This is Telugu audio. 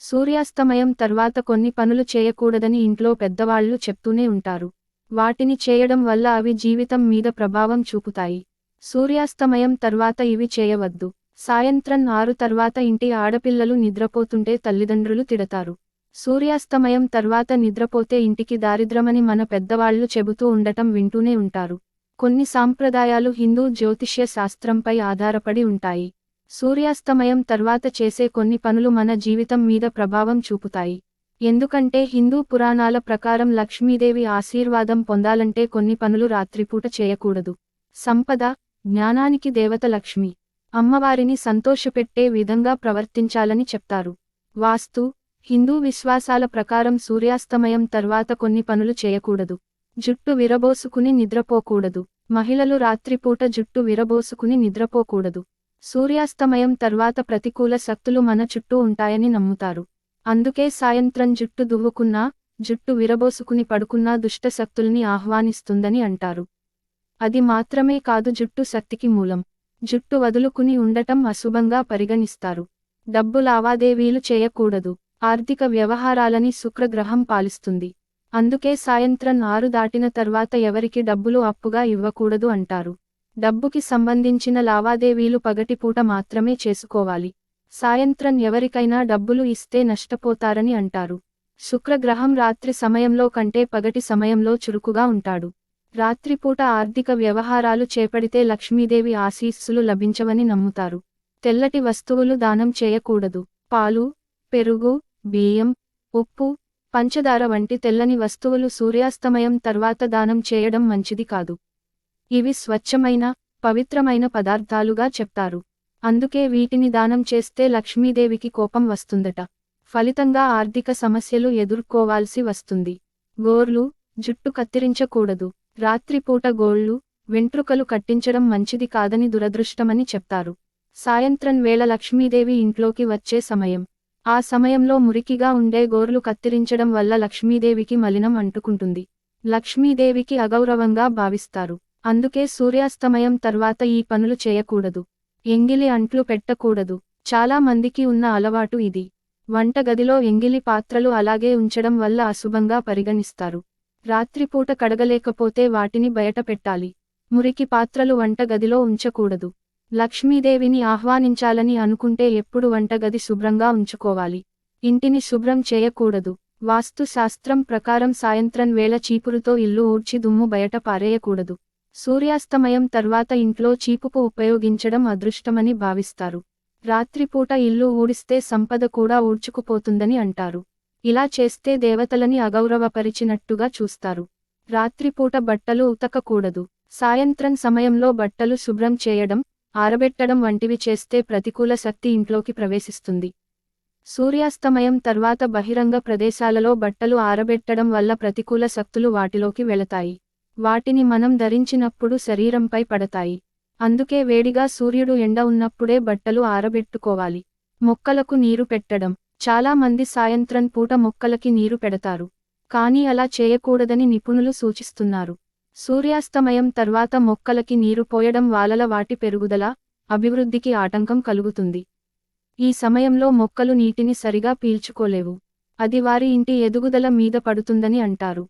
సూర్యాస్తమయం తర్వాత కొన్ని పనులు చేయకూడదని ఇంట్లో పెద్దవాళ్ళు చెప్తూనే ఉంటారు. వాటిని చేయడం వల్ల అవి జీవితం మీద ప్రభావం చూపుతాయి. సూర్యాస్తమయం తర్వాత ఇవి చేయవద్దు. సాయంత్రం ఆరు తర్వాత ఇంటి ఆడపిల్లలు నిద్రపోతుంటే తల్లిదండ్రులు తిడతారు. సూర్యాస్తమయం తర్వాత నిద్రపోతే ఇంటికి దారిద్రమని మన పెద్దవాళ్ళు చెబుతూ ఉండటం వింటూనే ఉంటారు. కొన్ని సాంప్రదాయాలు హిందూ జ్యోతిష్య శాస్త్రంపై ఆధారపడి ఉంటాయి. సూర్యాస్తమయం తర్వాత చేసే కొన్ని పనులు మన జీవితం మీద ప్రభావం చూపుతాయి. ఎందుకంటే హిందూ పురాణాల ప్రకారం లక్ష్మీదేవి ఆశీర్వాదం పొందాలంటే కొన్ని పనులు రాత్రిపూట చేయకూడదు. సంపద జ్ఞానానికి దేవత లక్ష్మి. అమ్మవారిని సంతోషపెట్టే విధంగా ప్రవర్తించాలని చెప్తారు. వాస్తు హిందూ విశ్వాసాల ప్రకారం సూర్యాస్తమయం తర్వాత కొన్ని పనులు చేయకూడదు. జుట్టు విరబోసుకుని నిద్రపోకూడదు. మహిళలు రాత్రిపూట జుట్టు విరబోసుకుని నిద్రపోకూడదు. సూర్యాస్తమయం తర్వాత ప్రతికూల శక్తులు మన చుట్టూ ఉంటాయని నమ్ముతారు. అందుకే సాయంత్రం జుట్టు దువ్వుకున్నా జుట్టు విరబోసుకుని పడుకున్నా దుష్ట శక్తుల్ని ఆహ్వానిస్తుందని అంటారు. అది మాత్రమే కాదు జుట్టు శక్తికి మూలం. జుట్టు వదులుకుని ఉండటం అశుభంగా పరిగణిస్తారు. డబ్బు లావాదేవీలు చేయకూడదు. ఆర్థిక వ్యవహారాలని శుక్రగ్రహం పాలిస్తుంది. అందుకే సాయంత్రం ఆరు దాటిన తర్వాత ఎవరికి డబ్బులు అప్పుగా ఇవ్వకూడదు అంటారు. డబ్బుకి సంబంధించిన లావాదేవీలు పగటిపూట మాత్రమే చేసుకోవాలి. సాయంత్రం ఎవరికైనా డబ్బులు ఇస్తే నష్టపోతారని అంటారు. శుక్రగ్రహం రాత్రి సమయంలో కంటే పగటి సమయంలో చురుకుగా ఉంటాడు. రాత్రిపూట ఆర్థిక వ్యవహారాలు చేపడితే లక్ష్మీదేవి ఆశీస్సులు లభించవని నమ్ముతారు. తెల్లటి వస్తువులు దానం చేయకూడదు. పాలు పెరుగు బియ్యం ఉప్పు పంచదార వంటి తెల్లని వస్తువులు సూర్యాస్తమయం తర్వాత దానం చేయడం మంచిది కాదు. ఇవి స్వచ్ఛమైన పవిత్రమైన పదార్థాలుగా చెప్తారు. అందుకే వీటిని దానం చేస్తే లక్ష్మీదేవికి కోపం వస్తుందట. ఫలితంగా ఆర్థిక సమస్యలు ఎదుర్కోవాల్సి వస్తుంది. గోర్లు జుట్టు కత్తిరించకూడదు. రాత్రిపూట గోళ్ళు వెంట్రుకలు కట్టించడం మంచిది కాదని దురదృష్టమని చెప్తారు. సాయంత్రం వేళ లక్ష్మీదేవి ఇంట్లోకి వచ్చే సమయం. ఆ సమయంలో మురికిగా ఉండే గోర్లు కత్తిరించడం వల్ల లక్ష్మీదేవికి మలినం అంటుకుంటుంది. లక్ష్మీదేవికి అగౌరవంగా భావిస్తారు. అందుకే సూర్యాస్తమయం తర్వాత ఈ పనులు చేయకూడదు. ఎంగిలి అంట్లు పెట్టకూడదు. చాలా మందికి ఉన్న అలవాటు ఇది. వంటగదిలో ఎంగిలి పాత్రలు అలాగే ఉంచడం వల్ల అశుభంగా పరిగణిస్తారు. రాత్రిపూట కడగలేకపోతే వాటిని బయట పెట్టాలి. మురికి పాత్రలు వంటగదిలో ఉంచకూడదు. లక్ష్మీదేవిని ఆహ్వానించాలని అనుకుంటే ఎప్పుడు వంటగది శుభ్రంగా ఉంచుకోవాలి. ఇంటిని శుభ్రం చేయకూడదు. వాస్తు శాస్త్రం ప్రకారం సాయంత్రం వేళ చీపురుతో ఇల్లు ఊడ్చి దుమ్ము బయట పారేయకూడదు. సూర్యాస్తమయం తర్వాత ఇంట్లో చీపుకు ఉపయోగించడం అదృష్టమని భావిస్తారు. రాత్రిపూట ఇల్లు ఊడిస్తే సంపద కూడా ఊడ్చుకుపోతుందని అంటారు. ఇలా చేస్తే దేవతలని అగౌరవపరిచినట్టుగా చూస్తారు. రాత్రిపూట బట్టలు ఉతకకూడదు. సాయంత్రం సమయంలో బట్టలు శుభ్రం చేయడం ఆరబెట్టడం వంటివి చేస్తే ప్రతికూల శక్తి ఇంట్లోకి ప్రవేశిస్తుంది. సూర్యాస్తమయం తర్వాత బహిరంగ ప్రదేశాలలో బట్టలు ఆరబెట్టడం వల్ల ప్రతికూల శక్తులు వాటిలోకి వెళతాయి. వాటిని మనం ధరించినప్పుడు శరీరంపై పడతాయి. అందుకే వేడిగా సూర్యుడు ఎండ ఉన్నప్పుడే బట్టలు ఆరబెట్టుకోవాలి. మొక్కలకు నీరు పెట్టడం. చాలా మంది సాయంత్రం పూట మొక్కలకి నీరు పెడతారు. కానీ అలా చేయకూడదని నిపుణులు సూచిస్తున్నారు. సూర్యాస్తమయం తర్వాత మొక్కలకి నీరు పోయడం వాలల వాటి పెరుగుదల అభివృద్ధికి ఆటంకం కలుగుతుంది. ఈ సమయంలో మొక్కలు నీటిని సరిగా పీల్చుకోలేవు. అది వారి ఇంటి ఎదుగుదల మీద పడుతుందని అంటారు.